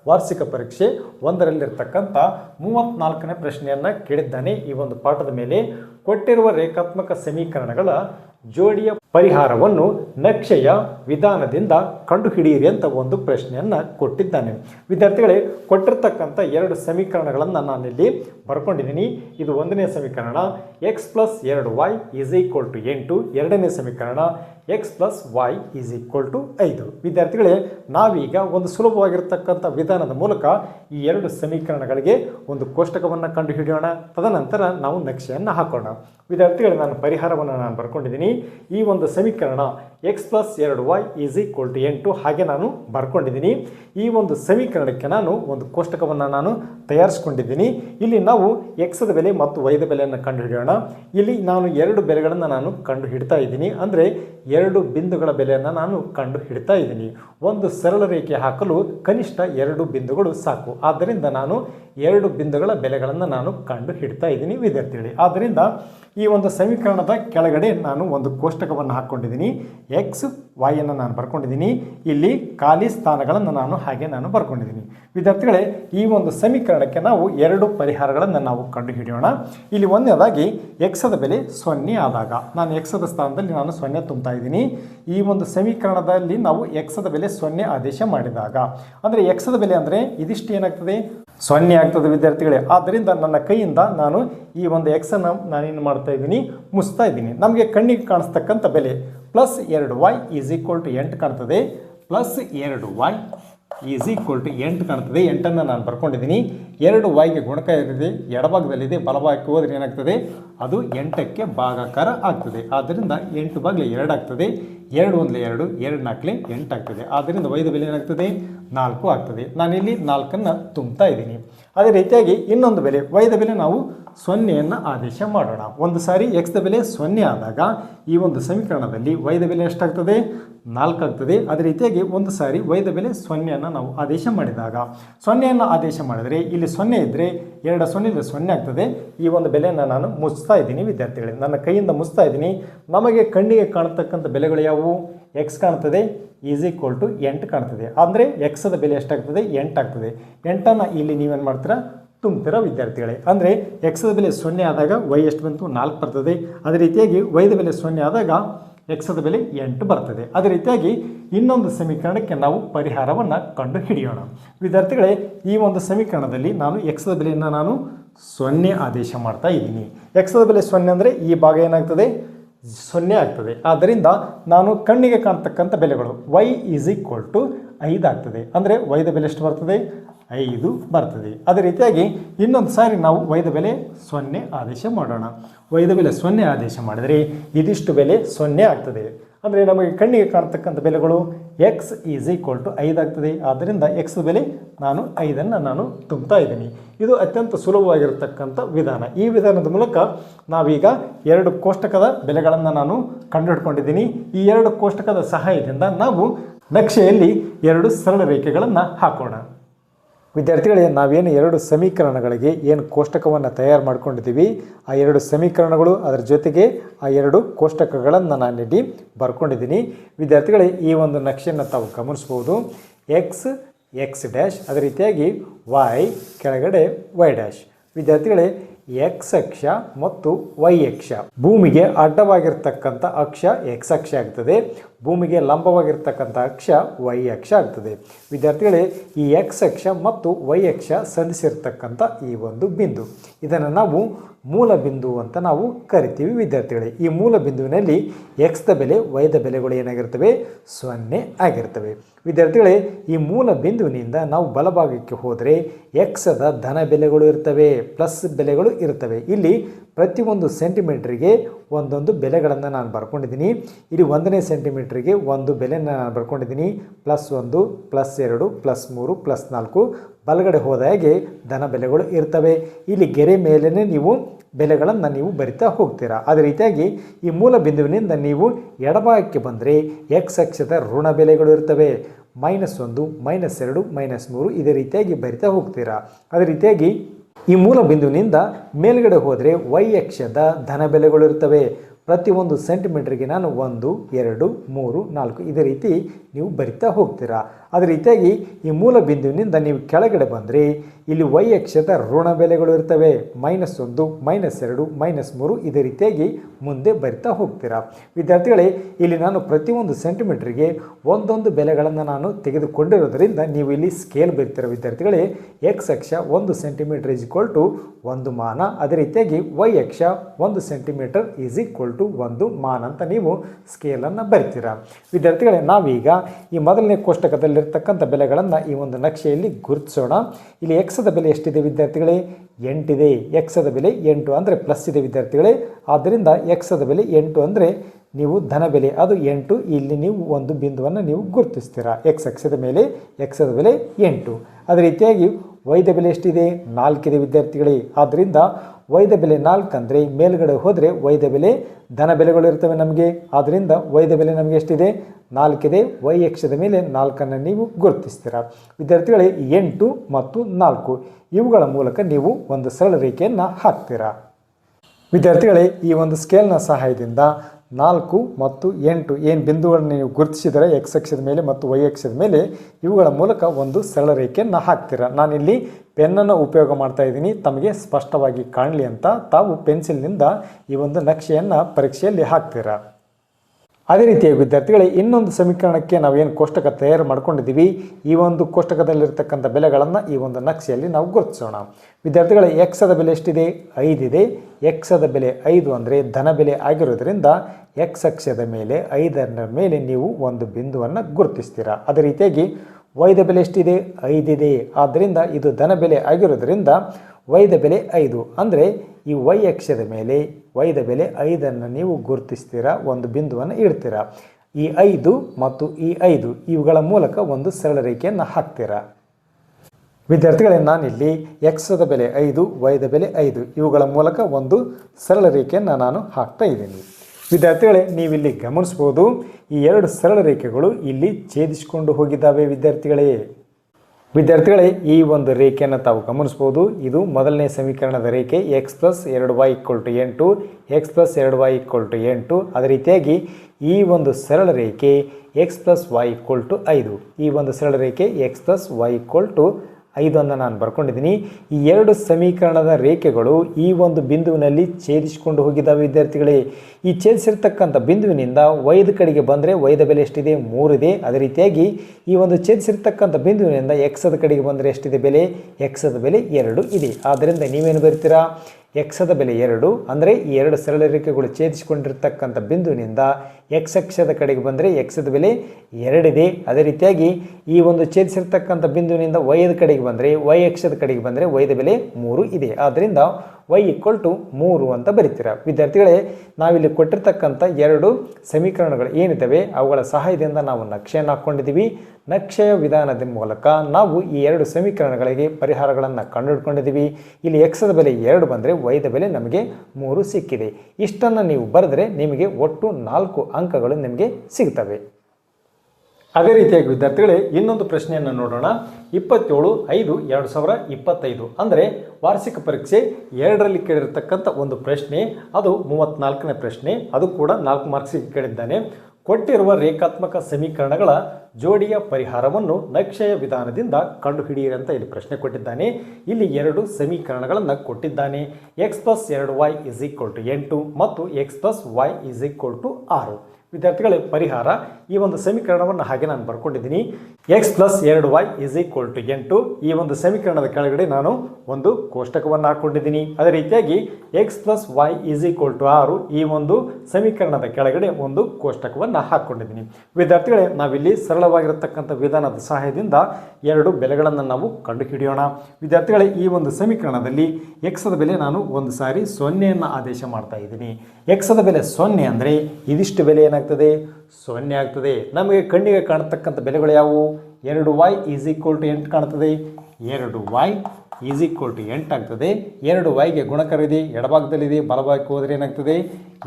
ವಾರ್ಷಿಕ ಪರೀಕ್ಷೆ ಒಂದರಲ್ಲಿರ್ತಕ್ಕಂಥ ಮೂವತ್ತ್ನಾಲ್ಕನೇ ಪ್ರಶ್ನೆಯನ್ನು ಕೇಳಿದ್ದಾನೆ. ಈ ಒಂದು ಪಾಠದ ಮೇಲೆ ಕೊಟ್ಟಿರುವ ರೇಖಾತ್ಮಕ ಸಮೀಕರಣಗಳ ಜೋಡಿಯ ಪರಿಹಾರವನ್ನು ನಕ್ಷೆಯ ವಿಧಾನದಿಂದ ಕಂಡುಹಿಡಿಯಿರಿ ಅಂತ ಒಂದು ಪ್ರಶ್ನೆಯನ್ನು ಕೊಟ್ಟಿದ್ದಾನೆ. ವಿದ್ಯಾರ್ಥಿಗಳೇ, ಕೊಟ್ಟಿರ್ತಕ್ಕಂಥ ಎರಡು ಸಮೀಕರಣಗಳನ್ನು ನಾನಿಲ್ಲಿ ಬರ್ಕೊಂಡಿದ್ದೀನಿ. ಇದು ಒಂದನೇ ಸಮೀಕರಣ ಎಕ್ಸ್ ಪ್ಲಸ್ ಎರಡು ವೈ ಈಸ್ ಈಕ್ವಲ್ ಟು ಎಂಟು. ಎರಡನೇ ಸಮೀಕರಣ X plus Y is equal to ಐದು. ವಿದ್ಯಾರ್ಥಿಗಳೇ, ನಾವೀಗ ಒಂದು ಸುಲಭವಾಗಿರ್ತಕ್ಕಂಥ ವಿಧಾನದ ಮೂಲಕ ಈ ಎರಡು ಸಮೀಕರಣಗಳಿಗೆ ಒಂದು ಕೋಷ್ಟಕವನ್ನು ಕಂಡುಹಿಡಿಯೋಣ. ತದನಂತರ ನಾವು ನಕ್ಷೆಯನ್ನು ಹಾಕೋಣ. ವಿದ್ಯಾರ್ಥಿಗಳೇ ನಾನು ಪರಿಹಾರವನ್ನು ನಾನು ಬರ್ಕೊಂಡಿದ್ದೀನಿ ಈ ಒಂದು ಸಮೀಕರಣ ಎಕ್ಸ್ ಪ್ಲಸ್ ಎರಡು ವೈ ಈಸ್ ಈಕ್ವಲ್ ಟು ಎಂಟು ಹಾಗೆ ನಾನು ಬರ್ಕೊಂಡಿದ್ದೀನಿ. ಈ ಒಂದು ಸಮೀಕರಣಕ್ಕೆ ನಾನು ಒಂದು ಕೋಷ್ಟಕವನ್ನು ನಾನು ತಯಾರಿಸ್ಕೊಂಡಿದ್ದೀನಿ. ಇಲ್ಲಿ ನಾವು ಎಕ್ಸದ ಬೆಲೆ ಮತ್ತು ವೈದ ಬೆಲೆಯನ್ನು ಕಂಡುಹಿಡಿಯೋಣ. ಇಲ್ಲಿ ನಾನು ಎರಡು ಬೆಲೆಗಳನ್ನು ನಾನು ಕಂಡು ಹಿಡ್ತಾ ಇದ್ದೀನಿ. ಅಂದರೆ ಎರಡು ಬಿಂದುಗಳ ಬೆಲೆಯನ್ನು ನಾನು ಕಂಡು ಹಿಡ್ತಾ ಇದ್ದೀನಿ. ಒಂದು ಸರಳ ರೇಖೆ ಹಾಕಲು ಕನಿಷ್ಠ ಎರಡು ಬಿಂದುಗಳು ಸಾಕು. ಆದ್ದರಿಂದ ನಾನು ಎರಡು ಬಿಂದುಗಳ ಬೆಲೆಗಳನ್ನು ನಾನು ಕಂಡು ಹಿಡ್ತಾ ಇದ್ದೀನಿ ವಿದ್ಯಾರ್ಥಿಗಳೇ. ಆದ್ದರಿಂದ ಈ ಒಂದು ಸಮೀಕರಣದ ಕೆಳಗಡೆ ನಾನು ಒಂದು ಕೋಷ್ಟಕವನ್ನು ಹಾಕ್ಕೊಂಡಿದ್ದೀನಿ ಎಕ್ಸ್ ವೈಯನ್ನು ನಾನು ಬರ್ಕೊಂಡಿದ್ದೀನಿ. ಇಲ್ಲಿ ಖಾಲಿ ಸ್ಥಾನಗಳನ್ನು ನಾನು ಹಾಗೆ ನಾನು ಬರ್ಕೊಂಡಿದ್ದೀನಿ. ವಿದ್ಯಾರ್ಥಿಗಳೇ, ಈ ಒಂದು ಸಮೀಕರಣಕ್ಕೆ ನಾವು ಎರಡು ಪರಿಹಾರಗಳನ್ನು ನಾವು ಕಂಡುಹಿಡಿಯೋಣ. ಇಲ್ಲಿ ಒಂದನೇದಾಗಿ ಎಕ್ಸದ ಬೆಲೆ ಸೊನ್ನೆ ಆದಾಗ. ನಾನು ಎಕ್ಸದ ಸ್ಥಾನದಲ್ಲಿ ನಾನು ಸೊನ್ನೆ ತುಂಬ್ತಾ ಇದ್ದೀನಿ. ಈ ಒಂದು ಸಮೀಕರಣದಲ್ಲಿ ನಾವು ಎಕ್ಸದ ಬೆಲೆ ಸೊನ್ನೆ ಆದೇಶ ಮಾಡಿದಾಗ. ಅಂದರೆ ಎಕ್ಸದ ಬೆಲೆ ಅಂದರೆ ಇದಿಷ್ಟು ಏನಾಗ್ತದೆ? ಸೊನ್ನೆ ಆಗ್ತದೆ ವಿದ್ಯಾರ್ಥಿಗಳೇ. ಆದ್ದರಿಂದ ನನ್ನ ಕೈಯಿಂದ ನಾನು ಈ ಒಂದು ಎಕ್ಸನ್ನು ನಾನೇನು ಮಾಡ್ತಾ ಇದ್ದೀನಿ, ಮುಚ್ತಾ ಇದ್ದೀನಿ. ನಮಗೆ ಕಣ್ಣಿಗೆ ಕಾಣಿಸ್ತಕ್ಕಂಥ ಬೆಲೆ ಪ್ಲಸ್ ಎರಡು ವೈ ಈಸ್ ಈಕ್ವಲ್ ಟು ಎಂಟು ಕಾಣ್ತದೆ. ಪ್ಲಸ್ ಎರಡು ವೈ ಈಸ್ ಈಕ್ವಲ್ ಟು ಎಂಟು ಕಾಣ್ತದೆ. ಎಂಟನ್ನು ನಾನು ಬರ್ಕೊಂಡಿದ್ದೀನಿ. ಎರಡು ವೈಗೆ ಗುಣಕ ಇರಿದೆ ಎಡಭಾಗದಲ್ಲಿದೆ. ಬಲಭಾಗಕ್ಕೆ ಹೋದರೆ ಏನಾಗ್ತದೆ? ಅದು ಎಂಟಕ್ಕೆ ಭಾಗಾಕಾರ ಆಗ್ತದೆ. ಆದ್ದರಿಂದ ಎಂಟು ಬಾಗಿಲೆ ಎರಡು ಆಗ್ತದೆ. ಎರಡು ಒಂದಲೇ ಎರಡು ಎರಡು ನಾಲ್ಕಲೆ ಎಂಟು ಆಗ್ತದೆ. ಆದ್ದರಿಂದ ವೈದ ಬೆಲೆ ಏನಾಗ್ತದೆ? ನಾಲ್ಕು ಆಗ್ತದೆ. ನಾನಿಲ್ಲಿ ನಾಲ್ಕನ್ನು ತುಂಬ್ತಾ ಇದ್ದೀನಿ. ಅದೇ ರೀತಿಯಾಗಿ ಇನ್ನೊಂದು ಬೆಲೆ. ವೈದ ಬೆಲೆ ನಾವು ಸೊನ್ನೆಯನ್ನು ಆದೇಶ ಮಾಡೋಣ. ಒಂದು ಸಾರಿ ಎಕ್ಸ್ದ ಬೆಲೆ ಸೊನ್ನೆ ಆದಾಗ ಈ ಒಂದು ಸಮೀಕರಣದಲ್ಲಿ ವೈದ ಬೆಲೆ ಎಷ್ಟಾಗ್ತದೆ? ನಾಲ್ಕು ಆಗ್ತದೆ ಅದೇ ರೀತಿಯಾಗಿ ಒಂದು ಸಾರಿ ವೈದ ಬೆಲೆ ಸೊನ್ನೆಯನ್ನು ನಾವು ಆದೇಶ ಮಾಡಿದಾಗ. ಸೊನ್ನೆಯನ್ನು ಆದೇಶ ಮಾಡಿದರೆ ಇಲ್ಲಿ ಸೊನ್ನೆ ಇದ್ದರೆ ಎರಡು ಸೊನ್ನೆ ಇದ್ದರೆ ಸೊನ್ನೆ ಆಗ್ತದೆ. ಈ ಒಂದು ಬೆಲೆಯನ್ನು ನಾನು ಮುಚ್ತಾ ಇದ್ದೀನಿ ವಿದ್ಯಾರ್ಥಿಗಳೇ. ನನ್ನ ಕೈಯಿಂದ ಮುಚ್ತಾ ಇದ್ದೀನಿ. ನಮಗೆ ಕಣ್ಣಿಗೆ ಕಾಣತಕ್ಕಂಥ ಬೆಲೆಗಳು ಯಾವುವು? ಎಕ್ಸ್ ಕಾಣ್ತದೆ ಈಸ್ ಈಕ್ವಲ್ ಟು ಎಂಟು ಕಾಣ್ತದೆ. ಅಂದರೆ ಎಕ್ಸದ ಬೆಲೆ ಎಷ್ಟಾಗ್ತದೆ? ಎಂಟಾಗ್ತದೆ ಎಂಟನ್ನು ಇಲ್ಲಿ ನೀವೇನು ಮಾಡ್ತೀರಾ? ತುಂಬ್ತೀರಾ ವಿದ್ಯಾರ್ಥಿಗಳೇ. ಅಂದರೆ ಎಕ್ಸದ ಬೆಲೆ ಸೊನ್ನೆ ಆದಾಗ ವೈ ಎಷ್ಟು ಬಂತು? ನಾಲ್ಕು ಬರ್ತದೆ. ಅದೇ ರೀತಿಯಾಗಿ ವೈದ ಬೆಲೆ ಸೊನ್ನೆ ಆದಾಗ ಎಕ್ಸದ ಬೆಲೆ ಎಂಟು ಬರ್ತದೆ. ಅದೇ ರೀತಿಯಾಗಿ ಇನ್ನೊಂದು ಸಮೀಕರಣಕ್ಕೆ ನಾವು ಪರಿಹಾರವನ್ನು ಕಂಡು ಹಿಡಿಯೋಣ ವಿದ್ಯಾರ್ಥಿಗಳೇ, ಈ ಒಂದು ಸಮೀಕರಣದಲ್ಲಿ ನಾನು ಎಕ್ಸದ ಬೆಲೆಯನ್ನು ನಾನು ಸೊನ್ನೆ ಆದೇಶ ಮಾಡ್ತಾ ಇದ್ದೀನಿ. ಎಕ್ಸದ ಬೆಲೆ ಸೊನ್ನೆ ಅಂದರೆ ಈ ಭಾಗ ಏನಾಗ್ತದೆ? ಸೊನ್ನೆ ಆಗ್ತದೆ. ಆದ್ದರಿಂದ ನಾನು ಕಣ್ಣಿಗೆ ಕಾಣ್ತಕ್ಕಂಥ ಬೆಲೆಗಳು ವೈ ಈಸ್ ಈಕ್ವಲ್ ಟು ಐದು ಆಗ್ತದೆ. ಅಂದರೆ ವೈದ ಬೆಲೆ ಎಷ್ಟು ಬರ್ತದೆ? ಐದು ಬರ್ತದೆ. ಅದೇ ರೀತಿಯಾಗಿ ಇನ್ನೊಂದು ಸಾರಿ ನಾವು ವೈದ ಬೆಲೆ ಸೊನ್ನೆ ಆದೇಶ ಮಾಡೋಣ. ವೈದ ಬೆಲೆ ಸೊನ್ನೆ ಆದೇಶ ಮಾಡಿದರೆ ಇದಿಷ್ಟು ಬೆಲೆ ಸೊನ್ನೆ ಆಗ್ತದೆ. ಅಂದರೆ ನಮಗೆ ಕಣ್ಣಿಗೆ ಕಾಣ್ತಕ್ಕಂಥ ಬೆಲೆಗಳು ಎಕ್ಸ್ ಈಸ್ ಈಕ್ವಲ್ ಟು ಐದು ಆಗ್ತದೆ. ಆದ್ದರಿಂದ ಎಕ್ಸ್ ಬೆಲೆ ನಾನು ಐದನ್ನು ನಾನು ತುಂಬ್ತಾ ಇದ್ದೀನಿ. ಇದು ಅತ್ಯಂತ ಸುಲಭವಾಗಿರತಕ್ಕಂಥ ವಿಧಾನ. ಈ ವಿಧಾನದ ಮೂಲಕ ನಾವೀಗ ಎರಡು ಕೋಷ್ಟಕದ ಬೆಲೆಗಳನ್ನು ನಾನು ಕಂಡುಹಿಡ್ಕೊಂಡಿದ್ದೀನಿ. ಈ ಎರಡು ಕೋಷ್ಟಕದ ಸಹಾಯದಿಂದ ನಾವು ನಕ್ಷೆಯಲ್ಲಿ ಎರಡು ಸರಳ ರೇಖೆಗಳನ್ನು ಹಾಕೋಣ. ವಿದ್ಯಾರ್ಥಿಗಳೇ, ನಾವೇನು ಎರಡು ಸಮೀಕರಣಗಳಿಗೆ ಏನು ಕೋಷ್ಟಕವನ್ನು ತಯಾರು ಮಾಡ್ಕೊಂಡಿದ್ದೀವಿ, ಆ ಎರಡು ಸಮೀಕರಣಗಳು ಅದರ ಜೊತೆಗೆ ಆ ಎರಡು ಕೋಷ್ಟಕಗಳನ್ನು ನಾನಿಲ್ಲಿ ಬರ್ಕೊಂಡಿದ್ದೀನಿ. ವಿದ್ಯಾರ್ಥಿಗಳೇ, ಈ ಒಂದು ನಕ್ಷೆಯನ್ನು ತಾವು ಗಮನಿಸ್ಬೋದು. ಎಕ್ಸ್ ಎಕ್ಸ್ ಡ್ಯಾಶ್ ಅದೇ ರೀತಿಯಾಗಿ ವೈ ಕೆಳಗಡೆ ವೈ ಡ್ಯಾಶ್ ವಿದ್ಯಾರ್ಥಿಗಳೇ ಎಕ್ಸ್ ಅಕ್ಷ ಮತ್ತು ವೈ ಅಕ್ಷ. ಭೂಮಿಗೆ ಅಡ್ಡವಾಗಿರ್ತಕ್ಕಂಥ ಅಕ್ಷ ಎಕ್ಸ್ ಅಕ್ಷ ಆಗ್ತದೆ. ಭೂಮಿಗೆ ಲಂಬವಾಗಿರ್ತಕ್ಕಂಥ ಅಕ್ಷ ವೈ ಅಕ್ಷ ಆಗ್ತದೆ. ವಿದ್ಯಾರ್ಥಿಗಳೇ, ಈ ಎಕ್ಸ್ ಅಕ್ಷ ಮತ್ತು ವೈ ಅಕ್ಷ ಸಂಧಿಸಿರ್ತಕ್ಕಂಥ ಈ ಒಂದು ಬಿಂದು. ಇದನ್ನು ನಾವು ಮೂಲ ಬಿಂದು ಅಂತ ನಾವು ಕರಿತೀವಿ ವಿದ್ಯಾರ್ಥಿಗಳೇ. ಈ ಮೂಲ ಬಿಂದುವಿನಲ್ಲಿ ಎಕ್ಸ್ದ ಬೆಲೆ ವೈದ ಬೆಲೆಗಳು ಏನಾಗಿರ್ತವೆ? ಸೊನ್ನೆ ಆಗಿರ್ತವೆ. ವಿದ್ಯಾರ್ಥಿಗಳೇ, ಈ ಮೂಲ ಬಿಂದುವಿನಿಂದ ನಾವು ಬಲಭಾಗಕ್ಕೆ ಹೋದರೆ ಎಕ್ಸದ ಧನ ಬೆಲೆಗಳು ಇರ್ತವೆ ಪ್ಲಸ್ ಬೆಲೆಗಳು ಇರ್ತವೆ. ಇಲ್ಲಿ ಪ್ರತಿಯೊಂದು ಸೆಂಟಿಮೀಟ್ರಿಗೆ ಒಂದೊಂದು ಬೆಲೆಗಳನ್ನು ನಾನು ಬರ್ಕೊಂಡಿದ್ದೀನಿ. ಇಲ್ಲಿ ಒಂದನೇ ಸೆಂಟಿಮೀಟ್ರಿಗೆ ಒಂದು ಬೆಲೆನ ನಾನು ಬರ್ಕೊಂಡಿದ್ದೀನಿ. ಪ್ಲಸ್ ಒಂದು, ಪ್ಲಸ್ ಎರಡು, ಪ್ಲಸ್ ಮೂರು, ಪ್ಲಸ್ ನಾಲ್ಕು. ಬಲಗಡೆ ಹೋದ ಹಾಗೆ ಧನ ಬೆಲೆಗಳು ಇರ್ತವೆ. ಇಲ್ಲಿ ಗೆರೆ ಮೇಲೇ ನೀವು ಬೆಲೆಗಳನ್ನು ನೀವು ಬರಿತಾ ಹೋಗ್ತೀರಾ. ಅದೇ ರೀತಿಯಾಗಿ ಈ ಮೂಲ ಬಿಂದುವಿನಿಂದ ನೀವು ಎಡಭಾಗಕ್ಕೆ ಬಂದರೆ ಎಕ್ಸ್ ಅಕ್ಷದ ಋಣ ಬೆಲೆಗಳು ಇರ್ತವೆ. ಮೈನಸ್ ಒಂದು, ಮೈನಸ್ ಎರಡು, ಮೈನಸ್ ಮೂರು, ಇದೇ ರೀತಿಯಾಗಿ ಬರಿತಾ ಹೋಗ್ತೀರಾ. ಅದೇ ರೀತಿಯಾಗಿ ಈ ಮೂಲ ಬಿಂದುವಿನಿಂದ ಮೇಲ್ಗಡೆ ಹೋದರೆ ವೈ ಅಕ್ಷದ ಧನ ಬೆಲೆಗಳು ಇರ್ತವೆ ಪ್ರತಿಯೊಂದು ಸೆಂಟಿಮೀಟ್ರಿಗೆ ನಾನು ಒಂದು, ಎರಡು, ಮೂರು, ನಾಲ್ಕು ಇದೇ ರೀತಿ ನೀವು ಬರಿತಾ ಹೋಗ್ತೀರಾ. ಅದೇ ರೀತಿಯಾಗಿ ಈ ಮೂಲ ಬಿಂದುವಿನಿಂದ ನೀವು ಕೆಳಗಡೆ ಬಂದರೆ ಇಲ್ಲಿ ವೈ ಅಕ್ಷದ ಋಣ ಬೆಲೆಗಳು ಇರ್ತವೆ. ಮೈನಸ್ ಒಂದು, ಮೈನಸ್ ಎರಡು, ಮೈನಸ್ ಮೂರು ಇದೇ ರೀತಿಯಾಗಿ ಮುಂದೆ ಬರಿತಾ ಹೋಗ್ತೀರಾ. ವಿದ್ಯಾರ್ಥಿಗಳೇ, ಇಲ್ಲಿ ನಾನು ಪ್ರತಿಯೊಂದು ಸೆಂಟಿಮೀಟ್ರಿಗೆ ಒಂದೊಂದು ಬೆಲೆಗಳನ್ನು ನಾನು ತೆಗೆದುಕೊಂಡಿರೋದ್ರಿಂದ ನೀವು ಇಲ್ಲಿ ಸ್ಕೇಲ್ ಬರಿತೀರ ವಿದ್ಯಾರ್ಥಿಗಳೇ. ಎಕ್ಸ್ ಅಕ್ಷ ಒಂದು ಸೆಂಟಿಮೀಟರ್ ಈಸ್ ಈಕ್ವಲ್ ಟು ಒಂದು ಮಾನ. ಅದೇ ರೀತಿಯಾಗಿ ವೈ ಅಕ್ಷ ಒಂದು ಸೆಂಟಿಮೀಟರ್ ಈಸ್ ಈಕ್ವಲ್ ಟು ಒಂದು ಮಾನ ಅಂತ ನೀವು ಸ್ಕೇಲನ್ನು ಬರಿತೀರಾ. ವಿದ್ಯಾರ್ಥಿಗಳೇ, ನಾವೀಗ ಈ ಮೊದಲನೇ ಕೋಷ್ಟಕದಲ್ಲಿರ್ತಕ್ಕಂಥ ಬೆಲೆಗಳನ್ನು ಈ ಒಂದು ನಕ್ಷೆಯಲ್ಲಿ ಗುರುತಿಸೋಣ. ಇಲ್ಲಿ ಎಕ್ಸದ ಬೆಲೆ ಎಷ್ಟಿದೆ ವಿದ್ಯಾರ್ಥಿಗಳೇ? ಎಂಟಿದೆ. ಎಕ್ಸದ ಬೆಲೆ ಎಂಟು ಅಂದರೆ ಪ್ಲಸ್ ಇದೆ ವಿದ್ಯಾರ್ಥಿಗಳೇ. ಆದ್ದರಿಂದ ಎಕ್ಸದ ಬೆಲೆ ಎಂಟು ಅಂದರೆ ನೀವು ಧನ ಬೆಲೆ. ಅದು ಎಂಟು, ಇಲ್ಲಿ ನೀವು ಒಂದು ಬಿಂದುವನ್ನು ನೀವು ಗುರುತಿಸ್ತೀರಾ. ಎಕ್ಸ್ ಅಕ್ಷದ ಮೇಲೆ ಎಕ್ಸದ ಬೆಲೆ ಎಂಟು. ಅದೇ ರೀತಿಯಾಗಿ ವೈದ ಬೆಲೆ ಎಷ್ಟಿದೆ? ನಾಲ್ಕಿದೆ ವಿದ್ಯಾರ್ಥಿಗಳೇ. ಆದ್ದರಿಂದ ವೈದ ಬೆಲೆ ನಾಲ್ಕು ಅಂದರೆ ಮೇಲ್ಗಡೆ ಹೋದರೆ ವೈದ ಬೆಲೆ ಧನ ಬೆಲೆಗಳು ಇರ್ತವೆ ನಮಗೆ. ಆದ್ದರಿಂದ ವೈದ ಬೆಲೆ ನಮಗೆ ಎಷ್ಟಿದೆ? ನಾಲ್ಕಿದೆ. ವೈ ಅಕ್ಷದ ಮೇಲೆ ನಾಲ್ಕನ್ನು ನೀವು ಗುರುತಿಸ್ತೀರ. ವಿದ್ಯಾರ್ಥಿಗಳೇ, ಎಂಟು ಮತ್ತು ನಾಲ್ಕು. ಇವುಗಳ ಮೂಲಕ ನೀವು ಒಂದು ಸರಳ ರೇಖೆಯನ್ನು ಹಾಕ್ತೀರಾ. ವಿದ್ಯಾರ್ಥಿಗಳೇ, ಈ ಒಂದು ಸ್ಕೇಲ್ನ ಸಹಾಯದಿಂದ ನಾಲ್ಕು ಮತ್ತು ಎಂಟು. ಏನು ಬಿಂದುಗಳನ್ನು ನೀವು ಗುರುತಿಸಿದರೆ ಎಕ್ಸ್ ಅಕ್ಷದ ಮೇಲೆ ಮತ್ತು ವೈ ಅಕ್ಷದ ಮೇಲೆ ಇವುಗಳ ಮೂಲಕ ಒಂದು ಸರಳ ರೇಖೆಯನ್ನು ಹಾಕ್ತೀರಾ? ನಾನಿಲ್ಲಿ ಪೆನ್ನನ್ನು ಉಪಯೋಗ ಮಾಡ್ತಾ ಇದ್ದೀನಿ. ತಮಗೆ ಸ್ಪಷ್ಟವಾಗಿ ಕಾಣಲಿ ಅಂತ ತಾವು ಪೆನ್ಸಿಲ್ನಿಂದ ಈ ಒಂದು ನಕ್ಷೆಯನ್ನು ಪರೀಕ್ಷೆಯಲ್ಲಿ ಹಾಕ್ತೀರಾ? ಅದೇ ರೀತಿಯಾಗಿ ವಿದ್ಯಾರ್ಥಿಗಳೇ, ಇನ್ನೊಂದು ಸಮೀಕರಣಕ್ಕೆ ನಾವೇನು ಕೋಷ್ಟಕ ತಯಾರು ಮಾಡ್ಕೊಂಡಿದ್ದೀವಿ, ಈ ಒಂದು ಕೋಷ್ಟಕದಲ್ಲಿರ್ತಕ್ಕಂಥ ಬೆಲೆಗಳನ್ನು ಈ ಒಂದು ನಕ್ಷೆಯಲ್ಲಿ ನಾವು ಗುರುತಿಸೋಣ. ವಿದ್ಯಾರ್ಥಿಗಳ ಎಕ್ಸದ ಬೆಲೆ ಎಷ್ಟಿದೆ? ಐದಿದೆ ಎಕ್ಸದ ಬೆಲೆ ಐದು ಅಂದರೆ ಧನ ಬೆಲೆ ಆಗಿರೋದ್ರಿಂದ ಎಕ್ಸ್ ಅಕ್ಷದ ಮೇಲೆ, ಐದರ ಮೇಲೆ ನೀವು ಒಂದು ಬಿಂದುವನ್ನು ಗುರುತಿಸ್ತೀರಾ. ಅದೇ ರೀತಿಯಾಗಿ ವೈದ ಬೆಲೆ ಎಷ್ಟಿದೆ? ಐದಿದೆ. ಆದ್ದರಿಂದ ಇದು ಧನ ಬೆಲೆ ಆಗಿರೋದರಿಂದ ವೈದ ಬೆಲೆ ಐದು. ಅಂದರೆ ಈ ವೈ ಅಕ್ಷದ ಮೇಲೆ ವೈದ ಬೆಲೆ ಐದನ್ನು ನೀವು ಗುರುತಿಸ್ತೀರಾ? ಒಂದು ಬಿಂದುವನ್ನು ಇಡ್ತೀರಾ? ಈ ಐದು ಮತ್ತು ಈ ಐದು ಇವುಗಳ ಮೂಲಕ ಒಂದು ಸರಳ ರೇಖೆಯನ್ನು ಹಾಕ್ತೀರಾ? ವಿದ್ಯಾರ್ಥಿಗಳೇ, ನಾನಿಲ್ಲಿ ಎಕ್ಸದ ಬೆಲೆ ಐದು, ವೈದ ಬೆಲೆ ಐದು ಇವುಗಳ ಮೂಲಕ ಒಂದು ಸರಳ ರೇಖೆಯನ್ನು ನಾನು ಹಾಕ್ತಾ ಇದ್ದೀನಿ. ವಿದ್ಯಾರ್ಥಿಗಳೇ, ನೀವಿಲ್ಲಿ ಗಮನಿಸ್ಬೋದು ಈ ಎರಡು ಸರಳ ರೇಖೆಗಳು ಇಲ್ಲಿ ಛೇದಿಸಿಕೊಂಡು ಹೋಗಿದ್ದಾವೆ ವಿದ್ಯಾರ್ಥಿಗಳೇ. ವಿದ್ಯಾರ್ಥಿಗಳೇ, ಈ ಒಂದು ರೇಖೆಯನ್ನು ತಾವು ಗಮನಿಸ್ಬೋದು ಇದು ಮೊದಲನೇ ಸಮೀಕರಣದ ರೇಖೆ ಎಕ್ಸ್ ಪ್ಲಸ್ ಎರಡು ವೈ ಇಕ್ವಲ್ ಟು ಎಂಟು ಎಕ್ಸ್ ಪ್ಲಸ್ ಎರಡು ವೈ ಇಕ್ವಲ್ ಟು ಎಂಟು. ಅದೇ ರೀತಿಯಾಗಿ ಈ ಒಂದು ಸರಳ ರೇಖೆ X plus Y equal to ಐದು. ಈ ಒಂದು ಸರಳ ರೇಖೆ X plus Y equal to ಐದನ್ನು ನಾನು ಬರ್ಕೊಂಡಿದ್ದೀನಿ. ಈ ಎರಡು ಸಮೀಕರಣದ ರೇಖೆಗಳು ಈ ಒಂದು ಬಿಂದುವಿನಲ್ಲಿ ಛೇದಿಸಿಕೊಂಡು ಹೋಗಿದ್ದಾವೆ, ವಿದ್ಯಾರ್ಥಿಗಳೇ. ಈ ಛೇದಿಸಿರ್ತಕ್ಕಂಥ ಬಿಂದುವಿನಿಂದ ವೈದ ಕಡೆಗೆ ಬಂದರೆ ವೈದ ಬೆಲೆ ಎಷ್ಟಿದೆ? ಮೂರಿದೆ ಅದೇ ರೀತಿಯಾಗಿ ಈ ಒಂದು ಛೇದಿಸಿರ್ತಕ್ಕಂಥ ಬಿಂದುವಿನಿಂದ ಎಕ್ಸದ ಕಡೆಗೆ ಬಂದರೆ ಎಷ್ಟಿದೆ ಬೆಲೆ? ಎಕ್ಸದ ಬೆಲೆ ಎರಡು ಇದೆ. ಆದ್ದರಿಂದ ನೀವೇನು ಬರ್ತೀರಾ? ಎಕ್ಸದ ಬೆಲೆ ಎರಡು, ಅಂದರೆ ಈ ಎರಡು ಸರಳ ರೇಖೆಗಳು ಛೇದಿಸಿಕೊಂಡಿರ್ತಕ್ಕಂಥ ಬಿಂದುವಿನಿಂದ ಎಕ್ಸ್ ಅಕ್ಷದ ಕಡೆಗೆ ಬಂದರೆ ಎಕ್ಸದ ಬೆಲೆ ಎರಡಿದೆ. ಅದೇ ರೀತಿಯಾಗಿ ಈ ಒಂದು ಛೇದಿಸಿರ್ತಕ್ಕಂಥ ಬಿಂದುವಿನಿಂದ ವೈದ ಕಡೆಗೆ ಬಂದರೆ, ವೈ ಅಕ್ಷದ ಕಡೆಗೆ ಬಂದರೆ ವೈದ ಬೆಲೆ ಮೂರು ಇದೆ. ಆದ್ದರಿಂದ ವೈ ಈಕ್ವಲ್ ಟು ಮೂರು ಅಂತ ಬರಿತೀರ. ವಿದ್ಯಾರ್ಥಿಗಳೇ, ನಾವಿಲ್ಲಿ ಕೊಟ್ಟಿರ್ತಕ್ಕಂಥ ಎರಡು ಸಮೀಕರಣಗಳು ಏನಿದ್ದಾವೆ, ಅವುಗಳ ಸಹಾಯದಿಂದ ನಾವು ನಕ್ಷೆಯನ್ನು ಹಾಕ್ಕೊಂಡಿದ್ದೀವಿ ನಕ್ಷೆಯ ವಿಧಾನದ ಮೂಲಕ ನಾವು ಈ ಎರಡು ಸಮೀಕರಣಗಳಿಗೆ ಪರಿಹಾರಗಳನ್ನು ಕಂಡುಹಿಡ್ಕೊಂಡಿದ್ದೀವಿ. ಇಲ್ಲಿ ಎಕ್ಸದ ಬೆಲೆ ಎರಡು ಬಂದರೆ ವೈದ ಬೆಲೆ ನಮಗೆ ಮೂರು ಸಿಕ್ಕಿದೆ. ಇಷ್ಟನ್ನು ನೀವು ಬರೆದರೆ ನಿಮಗೆ ಒಟ್ಟು ನಾಲ್ಕು ಅಂಕಗಳು ನಿಮಗೆ ಸಿಗ್ತವೆ. ಅದೇ ರೀತಿಯಾಗಿ ವಿದ್ಯಾರ್ಥಿಗಳೇ, ಇನ್ನೊಂದು ಪ್ರಶ್ನೆಯನ್ನು ನೋಡೋಣ. ಇಪ್ಪತ್ತೇಳು, ಐದು, ಎರಡು ಸಾವಿರ ಇಪ್ಪತ್ತೈದು. ಅಂದರೆ ವಾರ್ಷಿಕ ಪರೀಕ್ಷೆ ಎರಡರಲ್ಲಿ ಕೇಳಿರ್ತಕ್ಕಂಥ ಒಂದು ಪ್ರಶ್ನೆ, ಅದು ಮೂವತ್ತ್ನಾಲ್ಕನೇ ಪ್ರಶ್ನೆ, ಅದು ಕೂಡ ನಾಲ್ಕು ಮಾರ್ಕ್ಸಿಗೆ ಕೇಳಿದ್ದಾನೆ. ಕೊಟ್ಟಿರುವ ರೇಖಾತ್ಮಕ ಸಮೀಕರಣಗಳ ಜೋಡಿಯ ಪರಿಹಾರವನ್ನು ನಕ್ಷೆಯ ವಿಧಾನದಿಂದ ಕಂಡುಹಿಡಿಯಿರಿ ಅಂತ ಇಲ್ಲಿ ಪ್ರಶ್ನೆ ಕೊಟ್ಟಿದ್ದಾನೆ. ಇಲ್ಲಿ ಎರಡು ಸಮೀಕರಣಗಳನ್ನು ಕೊಟ್ಟಿದ್ದಾನೆ. ಎಕ್ಸ್ ಪ್ಲಸ್ ಎರಡು ವೈ ಇಸ್ ಈಕ್ವಲ್ ಟು ಎಂಟು ಮತ್ತು X plus Y is equal to ಆರು. ವಿದ್ಯಾರ್ಥಿಗಳ, ಪರಿಹಾರ ಈ ಒಂದು ಸಮೀಕರಣವನ್ನು ಹಾಗೆ ನಾನು ಬರ್ಕೊಂಡಿದ್ದೀನಿ. ಎಕ್ಸ್ ಪ್ಲಸ್ ಎರಡು ವೈ ಇಸ್ ಈಕ್ವಲ್ ಟು ಎಂಟು. ಈ ಒಂದು ಸಮೀಕರಣದ ಕೆಳಗಡೆ ನಾನು ಒಂದು ಕೋಷ್ಟಕವನ್ನು ಹಾಕೊಂಡಿದ್ದೀನಿ. ಅದೇ ರೀತಿಯಾಗಿ X plus Y is equal to ಆರು. ಈ ಒಂದು ಸಮೀಕರಣದ ಕೆಳಗಡೆ ಒಂದು ಕೋಷ್ಟಕವನ್ನು ಹಾಕೊಂಡಿದ್ದೀನಿ. ವಿದ್ಯಾರ್ಥಿಗಳೇ, ನಾವಿಲ್ಲಿ ಸರಳವಾಗಿರತಕ್ಕಂಥ ವಿಧಾನದ ಸಹಾಯದಿಂದ ಎರಡು ಬೆಲೆಗಳನ್ನು ನಾವು ಕಂಡುಹಿಡಿಯೋಣ. ವಿದ್ಯಾರ್ಥಿಗಳೇ, ಈ ಒಂದು ಸಮೀಕರಣದಲ್ಲಿ ಎಕ್ಸದ ಬೆಲೆ ನಾನು ಒಂದು ಸಾರಿ ಸೊನ್ನೆಯನ್ನು ಆದೇಶ ಮಾಡ್ತಾ ಇದ್ದೀನಿ. ಎಕ್ಸದ ಬೆಲೆ ಸೊನ್ನೆ ಅಂದರೆ ಇದಿಷ್ಟು ಬೆಲೆ ಏನಾಗ್ತದೆ? ಸೊನ್ನೆ ಆಗ್ತದೆ. ನಮಗೆ ಕಣ್ಣಿಗೆ ಕಾಣತಕ್ಕಂಥ ಬೆಲೆಗಳು ಯಾವುವು? ಎರಡು ವೈ ಈಸ್ ಈಕ್ವಲ್ ಟು ಎಂಟು ಕಾಣ್ತದೆ ಎರಡು ವೈ ಈಸ್ ಈಕ್ವಲ್ ಟು ಎಂಟು ಆಗ್ತದೆ. ಎರಡು ವೈಗೆ ಗುಣಕರ ಇದೆ ಎಡಭಾಗದಲ್ಲಿದೆ, ಬಲಭಾಗಕ್ಕೆ ಹೋದರೆ ಏನಾಗ್ತದೆ?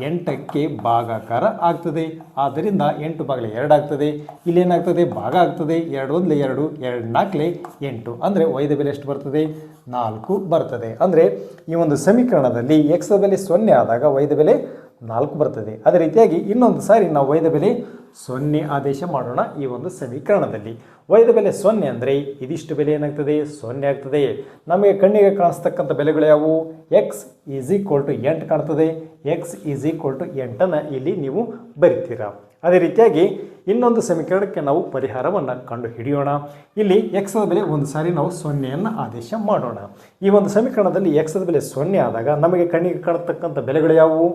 ಎಂಟಕ್ಕೆ ಭಾಗಾಕಾರ ಆಗ್ತದೆ. ಆದ್ದರಿಂದ ಎಂಟು ಬಾಗಿಲೆ ಎರಡು ಆಗ್ತದೆ. ಇಲ್ಲಿ ಏನಾಗ್ತದೆ? ಭಾಗ ಆಗ್ತದೆ. ಎರಡು ಒಂದು ಎರಡು ಎರಡು ನಾಲ್ಕಲೆ ಎಂಟು. ಅಂದರೆ ವೈದ ಬೆಲೆ ಎಷ್ಟು ಬರ್ತದೆ? ನಾಲ್ಕು ಬರ್ತದೆ. ಅಂದರೆ ಈ ಒಂದು ಸಮೀಕರಣದಲ್ಲಿ ಎಕ್ಸ್ ಬೆಲೆ ಸೊನ್ನೆ ಆದಾಗ ವೈದ ಬೆಲೆ ನಾಲ್ಕು ಬರ್ತದೆ. ಅದೇ ರೀತಿಯಾಗಿ ಇನ್ನೊಂದು ಸಾರಿ ನಾವು ವೈದ ಬೆಲೆ ಸೊನ್ನೆ ಆದೇಶ ಮಾಡೋಣ ಈ ಒಂದು ಸಮೀಕರಣದಲ್ಲಿ. ವೈದ ಬೆಲೆ ಸೊನ್ನೆ ಅಂದರೆ ಇದಿಷ್ಟು ಬೆಲೆ ಏನಾಗ್ತದೆ? ಸೊನ್ನೆ ಆಗ್ತದೆ. ನಮಗೆ ಕಣ್ಣಿಗೆ ಕಾಣಿಸ್ತಕ್ಕಂಥ ಬೆಲೆಗಳು ಯಾವುವು? ಎಕ್ಸ್ ಈಸ್ ಈಕ್ವಲ್ ಟು ಎಂಟು ಕಾಣ್ತದೆ. ಎಕ್ಸ್ ಈಸ್ ಈಕ್ವಲ್ ಟು ಎಂಟನ್ನು ಇಲ್ಲಿ ನೀವು ಬರಿತೀರಾ? ಅದೇ ರೀತಿಯಾಗಿ ಇನ್ನೊಂದು ಸಮೀಕರಣಕ್ಕೆ ನಾವು ಪರಿಹಾರವನ್ನು ಕಂಡು ಹಿಡಿಯೋಣ ಇಲ್ಲಿ ಎಕ್ಸದ ಬೆಲೆ ಒಂದು ಸಾರಿ ನಾವು ಸೊನ್ನೆಯನ್ನು ಆದೇಶ ಮಾಡೋಣ. ಈ ಒಂದು ಸಮೀಕರಣದಲ್ಲಿ ಎಕ್ಸದ ಬೆಲೆ ಸೊನ್ನೆ ಆದಾಗ ನಮಗೆ ಕಣ್ಣಿಗೆ ಕಾಣತಕ್ಕಂಥ ಬೆಲೆಗಳು ಯಾವುವು?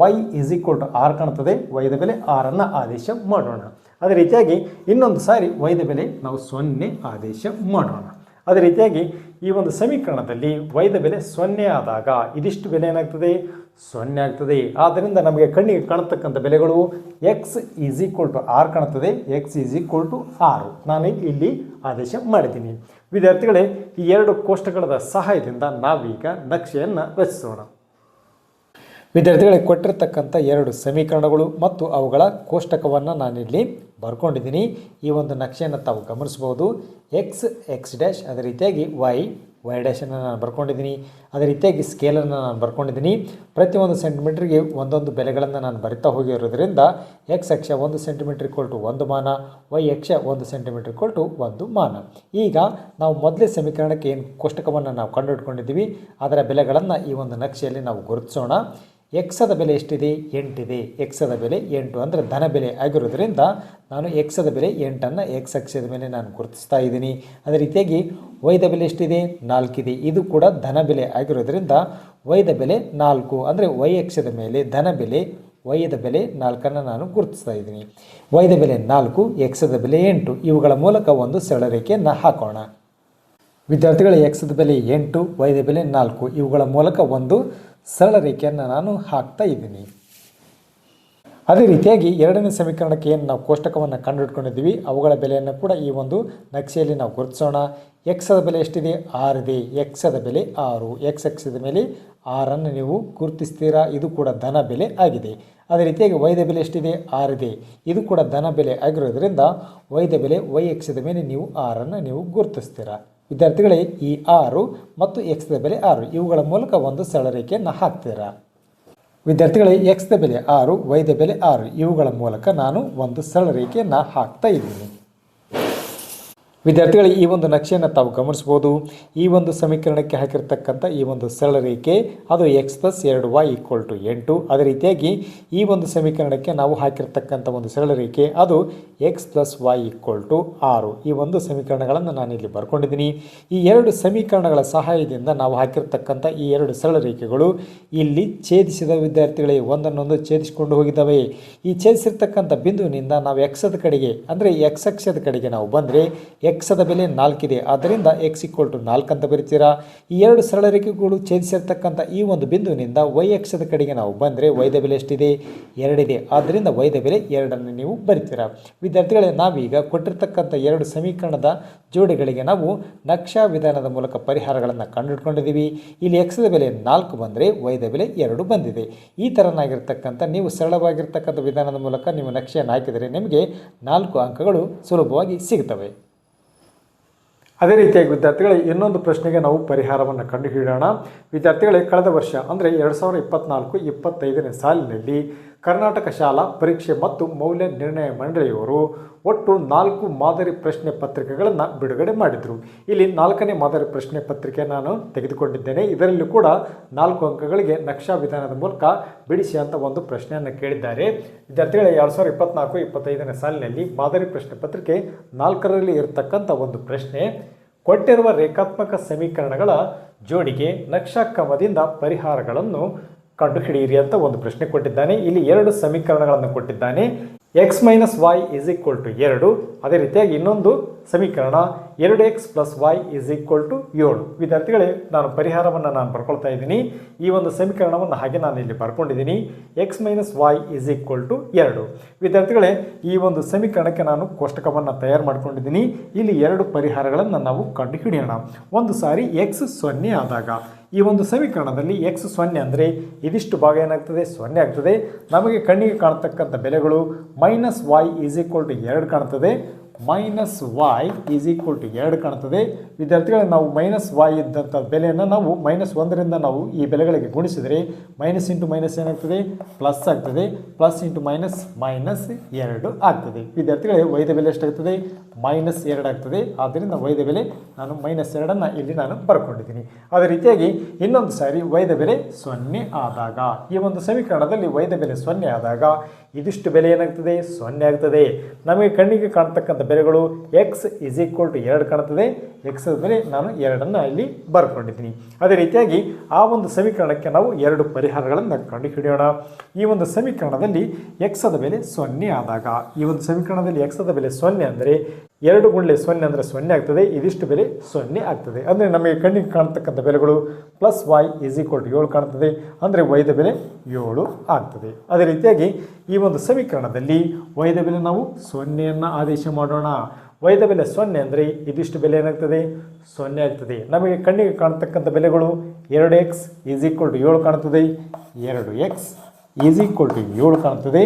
ವೈ ಈಸ್ ಈಕ್ವಲ್ ಟು ಆರ್ ಕಾಣ್ತದೆ ವೈದ ಬೆಲೆ ಆರನ್ನು ಆದೇಶ ಮಾಡೋಣ. ಅದೇ ರೀತಿಯಾಗಿ ಇನ್ನೊಂದು ಸಾರಿ ವೈದ ಬೆಲೆ ನಾವು ಸೊನ್ನೆ ಆದೇಶ ಮಾಡೋಣ. ಅದೇ ರೀತಿಯಾಗಿ ಈ ಒಂದು ಸಮೀಕರಣದಲ್ಲಿ ವೈದ ಬೆಲೆ ಸೊನ್ನೆ ಆದಾಗ ಇದಿಷ್ಟು ಬೆಲೆ ಏನಾಗ್ತದೆ? ಸೊನ್ನೆ ಆಗ್ತದೆ. ಆದ್ದರಿಂದ ನಮಗೆ ಕಣ್ಣಿಗೆ ಕಾಣತಕ್ಕಂಥ ಬೆಲೆಗಳು ಎಕ್ಸ್ ಈಸ್ ಈಕ್ವಲ್ ಟು ಆರ್ ಕಾಣುತ್ತದೆ. ಎಕ್ಸ್ ಈಸ್ ಈಕ್ವಲ್ ಟು ಆರು ನಾನು ಇಲ್ಲಿ ಆದೇಶ ಮಾಡಿದ್ದೀನಿ. ವಿದ್ಯಾರ್ಥಿಗಳೇ, ಈ ಎರಡು ಕೋಷ್ಟಕಗಳ ಸಹಾಯದಿಂದ ನಾವೀಗ ನಕ್ಷೆಯನ್ನು ರಚಿಸೋಣ. ವಿದ್ಯಾರ್ಥಿಗಳಿಗೆ ಕೊಟ್ಟಿರತಕ್ಕಂಥ ಎರಡು ಸಮೀಕರಣಗಳು ಮತ್ತು ಅವುಗಳ ಕೋಷ್ಟಕವನ್ನು ನಾನಿಲ್ಲಿ ಬರ್ಕೊಂಡಿದ್ದೀನಿ. ಈ ಒಂದು ನಕ್ಷೆಯನ್ನು ತಾವು ಗಮನಿಸ್ಬೋದು ಎಕ್ಸ್ ಎಕ್ಸ್ ಡ್ಯಾಶ್ ಅದೇ ರೀತಿಯಾಗಿ ವೈ ವೈ ಡ್ಯಾಶನ್ನು ನಾನು ಬರ್ಕೊಂಡಿದ್ದೀನಿ. ಅದೇ ರೀತಿಯಾಗಿ ಸ್ಕೇಲನ್ನು ನಾನು ಬರ್ಕೊಂಡಿದ್ದೀನಿ. ಪ್ರತಿಯೊಂದು ಸೆಂಟಿಮೀಟ್ರಿಗೆ ಒಂದೊಂದು ಬೆಲೆಗಳನ್ನು ನಾನು ಬರಿತಾ ಹೋಗಿರೋದ್ರಿಂದ ಎಕ್ಸ್ ಅಕ್ಷ ಒಂದು ಸೆಂಟಿಮೀಟ್ರ್ ಇಕ್ವಲ್ ಟು ಒಂದು ಮಾನ ವೈ ಅಕ್ಷ ಒಂದು ಸೆಂಟಿಮೀಟ್ರ್ ಇಕ್ವಲ್ ಟು ಒಂದು ಮಾನ. ಈಗ ನಾವು ಮೊದಲೇ ಸಮೀಕರಣಕ್ಕೆ ಏನು ಕೋಷ್ಟಕವನ್ನು ನಾವು ಕಂಡುಹಿಡ್ಕೊಂಡಿದ್ದೀವಿ, ಅದರ ಬೆಲೆಗಳನ್ನು ಈ ಒಂದು ನಕ್ಷೆಯಲ್ಲಿ ನಾವು ಗುರುತಿಸೋಣ. ಎಕ್ಸದ ಬೆಲೆ ಎಷ್ಟಿದೆ? ಎಂಟಿದೆ. ಎಕ್ಸದ ಬೆಲೆ ಎಂಟು. ಅಂದರೆ ಧನ ಬೆಲೆ ಆಗಿರೋದ್ರಿಂದ ನಾನು ಎಕ್ಸದ ಬೆಲೆ ಎಂಟನ್ನು ಎಕ್ಸ್ ಅಕ್ಷದ ಮೇಲೆ ನಾನು ಗುರುತಿಸ್ತಾ ಇದ್ದೀನಿ. ಅದೇ ರೀತಿಯಾಗಿ ವೈದ ಬೆಲೆ ಎಷ್ಟಿದೆ? ನಾಲ್ಕಿದೆ. ಇದು ಕೂಡ ಧನ ಬೆಲೆ ಆಗಿರೋದ್ರಿಂದ ವೈದ ಬೆಲೆ ನಾಲ್ಕು. ಅಂದರೆ ವೈ ಅಕ್ಷದ ಮೇಲೆ ಧನ ಬೆಲೆ ವೈದ ಬೆಲೆ ನಾಲ್ಕನ್ನು ನಾನು ಗುರುತಿಸ್ತಾ ಇದ್ದೀನಿ. ವೈದ ಬೆಲೆ ನಾಲ್ಕು, ಎಕ್ಸದ ಬೆಲೆ ಎಂಟು. ಇವುಗಳ ಮೂಲಕ ಒಂದು ಸರಳ ರೇಖೆಯನ್ನು ಹಾಕೋಣ. ವಿದ್ಯಾರ್ಥಿಗಳ, ಎಕ್ಸದ ಬೆಲೆ ಎಂಟು, ವೈದ ಬೆಲೆ ನಾಲ್ಕು. ಇವುಗಳ ಮೂಲಕ ಒಂದು ಸರಳ ರೇಖೆಯನ್ನು ನಾನು ಹಾಕ್ತಾ ಇದ್ದೀನಿ. ಅದೇ ರೀತಿಯಾಗಿ ಎರಡನೇ ಸಮೀಕರಣಕ್ಕೆ ಏನು ನಾವು ಕೋಷ್ಟಕವನ್ನು ಕಂಡುಹಿಡ್ಕೊಂಡಿದ್ದೀವಿ, ಅವುಗಳ ಬೆಲೆಯನ್ನು ಕೂಡ ಈ ಒಂದು ನಕ್ಷೆಯಲ್ಲಿ ನಾವು ಗುರುತಿಸೋಣ. ಎಕ್ಸದ ಬೆಲೆ ಎಷ್ಟಿದೆ? ಆರಿದೆ ಎಕ್ಸದ ಬೆಲೆ ಆರು. ಎಕ್ಸ್ ಎಕ್ಸದ ಮೇಲೆ ಆರನ್ನು ನೀವು ಗುರುತಿಸ್ತೀರಾ? ಇದು ಕೂಡ ಧನ ಬೆಲೆ ಆಗಿದೆ. ಅದೇ ರೀತಿಯಾಗಿ ವೈದ್ಯ ಬೆಲೆ ಎಷ್ಟಿದೆ? ಆರಿದೆ ಇದು. ಕೂಡ ಧನ ಬೆಲೆ ಆಗಿರೋದ್ರಿಂದ ವೈದ್ಯ ಬೆಲೆ ವೈ ಎಕ್ಸದ ಮೇಲೆ ನೀವು ಆರನ್ನು ನೀವು ಗುರುತಿಸ್ತೀರಾ. ವಿದ್ಯಾರ್ಥಿಗಳೇ, ಈ ಆರು ಮತ್ತು ಎಕ್ಸ್ದ ಬೆಲೆ ಆರು, ಇವುಗಳ ಮೂಲಕ ಒಂದು ಸರಳ ರೇಖೆಯನ್ನು ಹಾಕ್ತೀರಾ? ವಿದ್ಯಾರ್ಥಿಗಳೇ ಎಕ್ಸ್ದ ಬೆಲೆ ಆರು ವೈದ ಬೆಲೆ ಆರು, ಇವುಗಳ ಮೂಲಕ ನಾನು ಒಂದು ಸರಳ ರೇಖೆಯನ್ನು ಹಾಕ್ತಾ ಇದ್ದೀನಿ. ವಿದ್ಯಾರ್ಥಿಗಳೇ, ಈ ಒಂದು ನಕ್ಷೆಯನ್ನು ತಾವು ಗಮನಿಸ್ಬೋದು ಈ ಒಂದು ಸಮೀಕರಣಕ್ಕೆ ಹಾಕಿರ್ತಕ್ಕಂಥ ಈ ಒಂದು ಸರಳ ರೇಖೆ, ಅದು ಎಕ್ಸ್ ಪ್ಲಸ್ ಎರಡು ವೈ ಈಕ್ವಲ್ ಟು ಎಂಟು. ಅದೇ ರೀತಿಯಾಗಿ ಈ ಒಂದು ಸಮೀಕರಣಕ್ಕೆ ನಾವು ಹಾಕಿರ್ತಕ್ಕಂಥ ಒಂದು ಸರಳ ರೇಖೆ, ಅದು X plus Y equal to ಆರು. ಈ ಒಂದು ಸಮೀಕರಣಗಳನ್ನು ನಾನು ಇಲ್ಲಿ ಬರ್ಕೊಂಡಿದ್ದೀನಿ. ಈ ಎರಡು ಸಮೀಕರಣಗಳ ಸಹಾಯದಿಂದ ನಾವು ಹಾಕಿರ್ತಕ್ಕಂಥ ಈ ಎರಡು ಸರಳ ರೇಖೆಗಳು ಇಲ್ಲಿ ಛೇದಿಸಿದ ವಿದ್ಯಾರ್ಥಿಗಳಿಗೆ ಒಂದನ್ನೊಂದು ಛೇದಿಸಿಕೊಂಡು ಹೋಗಿದ್ದಾವೆ. ಈ ಛೇದಿಸಿರ್ತಕ್ಕಂಥ ಬಿಂದುವಿನಿಂದ ನಾವು ಎಕ್ಸದ ಕಡೆಗೆ, ಅಂದರೆ ಎಕ್ಸ್ ಅಕ್ಷದ ಕಡೆಗೆ ನಾವು ಬಂದರೆ ಎಕ್ಸದ ಬೆಲೆ ನಾಲ್ಕಿದೆ. ಆದ್ದರಿಂದ ಎಕ್ಸ್ ಈಕ್ವಲ್ ಟು ನಾಲ್ಕು ಅಂತ ಬರಿತೀರಾ? ಈ ಎರಡು ಸರಳ ರೇಖೆಗಳು ಛೇದಿಸಿರ್ತಕ್ಕಂಥ ಈ ಒಂದು ಬಿಂದುವಿನಿಂದ ವೈ ಅಕ್ಷದ ಕಡೆಗೆ ನಾವು ಬಂದರೆ ವೈದ ಬೆಲೆ ಎಷ್ಟಿದೆ? ಎರಡಿದೆ. ಆದ್ದರಿಂದ ವೈದ ಬೆಲೆ ಎರಡನ್ನು ನೀವು ಬರಿತೀರಾ? ವಿದ್ಯಾರ್ಥಿಗಳೇ, ನಾವೀಗ ಕೊಟ್ಟಿರ್ತಕ್ಕಂಥ ಎರಡು ಸಮೀಕರಣದ ಜೋಡಿಗಳಿಗೆ ನಾವು ನಕ್ಷಾ ವಿಧಾನದ ಮೂಲಕ ಪರಿಹಾರಗಳನ್ನು ಕಂಡುಹಿಡ್ಕೊಂಡಿದ್ದೀವಿ. ಇಲ್ಲಿ ಎಕ್ಸದ ಬೆಲೆ ನಾಲ್ಕು ಬಂದರೆ ವೈದ ಬೆಲೆ ಎರಡು ಬಂದಿದೆ. ಈ ಥರನಾಗಿರ್ತಕ್ಕಂಥ ನೀವು ಸರಳವಾಗಿರ್ತಕ್ಕಂಥ ವಿಧಾನದ ಮೂಲಕ ನೀವು ನಕ್ಷೆಯನ್ನು ಹಾಕಿದರೆ ನಿಮಗೆ ನಾಲ್ಕು ಅಂಕಗಳು ಸುಲಭವಾಗಿ ಸಿಗುತ್ತವೆ. ಅದೇ ರೀತಿಯಾಗಿ ವಿದ್ಯಾರ್ಥಿಗಳೇ, ಇನ್ನೊಂದು ಪ್ರಶ್ನೆಗೆ ನಾವು ಪರಿಹಾರವನ್ನು ಕಂಡುಹಿಡಿಯೋಣ. ವಿದ್ಯಾರ್ಥಿಗಳೇ, ಕಳೆದ ವರ್ಷ, ಅಂದರೆ ಎರಡು ಸಾವಿರದ ಇಪ್ಪತ್ತ್ನಾಲ್ಕು ಇಪ್ಪತ್ತೈದನೇ ಸಾಲಿನಲ್ಲಿ ಕರ್ನಾಟಕ ಶಾಲಾ ಪರೀಕ್ಷೆ ಮತ್ತು ಮೌಲ್ಯ ನಿರ್ಣಯ ಮಂಡಳಿಯವರು ಒಟ್ಟು ನಾಲ್ಕು ಮಾದರಿ ಪ್ರಶ್ನೆ ಪತ್ರಿಕೆಗಳನ್ನು ಬಿಡುಗಡೆ ಮಾಡಿದರು. ಇಲ್ಲಿ ನಾಲ್ಕನೇ ಮಾದರಿ ಪ್ರಶ್ನೆ ಪತ್ರಿಕೆ ನಾನು ತೆಗೆದುಕೊಂಡಿದ್ದೇನೆ. ಇದರಲ್ಲಿ ಕೂಡ ನಾಲ್ಕು ಅಂಕಗಳಿಗೆ ನಕ್ಷಾ ವಿಧಾನದ ಮೂಲಕ ಬಿಡಿಸಿ ಅಂತ ಒಂದು ಪ್ರಶ್ನೆಯನ್ನು ಕೇಳಿದ್ದಾರೆ. ವಿದ್ಯಾರ್ಥಿಗಳ, ಎರಡು ಸಾವಿರದ ಇಪ್ಪತ್ನಾಲ್ಕು, ಇಪ್ಪತ್ತೈದನೇ ಸಾಲಿನಲ್ಲಿ ಮಾದರಿ ಪ್ರಶ್ನೆ ಪತ್ರಿಕೆ ನಾಲ್ಕರಲ್ಲಿ ಇರತಕ್ಕಂಥ ಒಂದು ಪ್ರಶ್ನೆ, ಕೊಟ್ಟಿರುವ ರೇಖಾತ್ಮಕ ಸಮೀಕರಣಗಳ ಜೋಡಿಗೆ ನಕ್ಷಾಕ್ರಮದಿಂದ ಪರಿಹಾರಗಳನ್ನು ಕಂಡುಹಿಡಿಯಿರಿ ಅಂತ ಒಂದು ಪ್ರಶ್ನೆ ಕೊಟ್ಟಿದ್ದಾನೆ. ಇಲ್ಲಿ ಎರಡು ಸಮೀಕರಣಗಳನ್ನು ಕೊಟ್ಟಿದ್ದಾನೆ. X minus Y is equal to ಎರಡು. ಅದೇ ರೀತಿಯಾಗಿ ಇನ್ನೊಂದು ಸಮೀಕರಣ ಎರಡು X plus Y is equal to ಏಳು. ವಿದ್ಯಾರ್ಥಿಗಳೇ, ನಾನು ಪರಿಹಾರವನ್ನು ನಾನು ಬರ್ಕೊಳ್ತಾ ಇದ್ದೀನಿ. ಈ ಒಂದು ಸಮೀಕರಣವನ್ನು ಹಾಗೆ ನಾನು ಇಲ್ಲಿ ಬರ್ಕೊಂಡಿದ್ದೀನಿ X minus Y is equal to ಎರಡು. ವಿದ್ಯಾರ್ಥಿಗಳೇ, ಈ ಒಂದು ಸಮೀಕರಣಕ್ಕೆ ನಾನು ಕೋಷ್ಟಕವನ್ನು ತಯಾರು ಮಾಡ್ಕೊಂಡಿದ್ದೀನಿ. ಇಲ್ಲಿ ಎರಡು ಪರಿಹಾರಗಳನ್ನು ನಾವು ಕಂಡುಹಿಡಿಯೋಣ. ಒಂದು ಸಾರಿ ಎಕ್ಸ್ ಸೊನ್ನೆ ಆದಾಗ, ಈ ಒಂದು ಸಮೀಕರಣದಲ್ಲಿ ಎಕ್ಸ್ ಸೊನ್ನೆ ಅಂದರೆ ಇದಿಷ್ಟು ಭಾಗ ಏನಾಗ್ತದೆ? ಸೊನ್ನೆ ಆಗ್ತದೆ. ನಮಗೆ ಕಣ್ಣಿಗೆ ಕಾಣತಕ್ಕಂಥ ಬೆಲೆಗಳು minus Y is equal to ಎರಡು ಕಾಣ್ತದೆ. Minus Y is equal to ಎರಡು ಕಾಣ್ತದೆ ವಿದ್ಯಾರ್ಥಿಗಳೇ, ನಾವು ಮೈನಸ್ ವಾಯ್ ಇದ್ದಂಥ ಬೆಲೆಯನ್ನು ನಾವು ಮೈನಸ್ ಒಂದರಿಂದ ನಾವು ಈ ಬೆಲೆಗಳಿಗೆ ಗುಣಿಸಿದರೆ ಮೈನಸ್ ಇಂಟು ಮೈನಸ್ ಏನಾಗ್ತದೆ? ಪ್ಲಸ್ ಆಗ್ತದೆ. ಪ್ಲಸ್ ಇಂಟು ಮೈನಸ್ ಮೈನಸ್ ಎರಡು ಆಗ್ತದೆ. ವಿದ್ಯಾರ್ಥಿಗಳೇ ವೈದ್ಯ ಬೆಲೆ ಎಷ್ಟಾಗ್ತದೆ? ಮೈನಸ್ ಎರಡು ಆಗ್ತದೆ. ಆದ್ದರಿಂದ ವೈದ್ಯ ಬೆಲೆ ನಾನು ಮೈನಸ್ ಎರಡನ್ನು ಇಲ್ಲಿ ನಾನು ಬರ್ಕೊಂಡಿದ್ದೀನಿ. ಅದೇ ರೀತಿಯಾಗಿ ಇನ್ನೊಂದು ಸಾರಿ ವೈದ್ಯ ಬೆಲೆ ಸೊನ್ನೆ ಆದಾಗ, ಈ ಒಂದು ಸಮೀಕರಣದಲ್ಲಿ ವೈದ್ಯ ಬೆಲೆ ಸೊನ್ನೆ ಆದಾಗ ಇದಿಷ್ಟು ಬೆಲೆ ಏನಾಗ್ತದೆ? ಸೊನ್ನೆ ಆಗ್ತದೆ. ನಮಗೆ ಕಣ್ಣಿಗೆ ಕಾಣ್ತಕ್ಕಂಥ ಬೆಲೆಗಳು ಎಕ್ಸ್ ಇಸ್ ಈಕ್ವಲ್ ಟು ಎರಡು ಕಾಣ್ತದೆ. ಎಕ್ಸ್ ಬೆಲೆ ನಾನು ಎರಡನ್ನು ಇಲ್ಲಿ ಬರ್ಕೊಂಡಿದ್ದೀನಿ. ಅದೇ ರೀತಿಯಾಗಿ ಆ ಒಂದು ಸಮೀಕರಣಕ್ಕೆ ನಾವು ಎರಡು ಪರಿಹಾರಗಳನ್ನು ಕಂಡುಹಿಡಿಯೋಣ. ಈ ಒಂದು ಸಮೀಕರಣದಲ್ಲಿ ಎಕ್ಸದ ಬೆಲೆ ಸೊನ್ನೆ ಆದಾಗ, ಈ ಒಂದು ಸಮೀಕರಣದಲ್ಲಿ ಎಕ್ಸದ ಬೆಲೆ ಸೊನ್ನೆ ಅಂದರೆ ಎರಡು ಗುಂಡ್ಲೆ ಸೊನ್ನೆ ಅಂದರೆ ಸೊನ್ನೆ ಆಗ್ತದೆ. ಇದಿಷ್ಟು ಬೆಲೆ ಸೊನ್ನೆ ಆಗ್ತದೆ. ಅಂದರೆ ನಮಗೆ ಕಣ್ಣಿಗೆ ಕಾಣ್ತಕ್ಕಂಥ ಬೆಲೆಗಳು plus Y is equal to ಏಳು ಕಾಣ್ತದೆ. ಅಂದರೆ ವೈದ ಬೆಲೆ ಏಳು ಆಗ್ತದೆ. ಅದೇ ರೀತಿಯಾಗಿ ಈ ಒಂದು ಸಮೀಕರಣದಲ್ಲಿ ವೈದ ಬೆಲೆ ನಾವು ಸೊನ್ನೆಯನ್ನು ಆದೇಶ ಮಾಡೋಣ. ವೈದ ಬೆಲೆ ಸೊನ್ನೆ ಅಂದರೆ ಇದಿಷ್ಟು ಬೆಲೆ ಏನಾಗ್ತದೆ? ಸೊನ್ನೆ ಆಗ್ತದೆ. ನಮಗೆ ಕಣ್ಣಿಗೆ ಕಾಣ್ತಕ್ಕಂಥ ಬೆಲೆಗಳು ಎರಡು ಎಕ್ಸ್ ಈಸ್ ಈಕ್ವಲ್ ಟು ಏಳು ಕಾಣ್ತದೆ. ಎರಡು ಎಕ್ಸ್ ಈಸ್ ಈಕ್ವಲ್ ಟು ಏಳು ಕಾಣ್ತದೆ.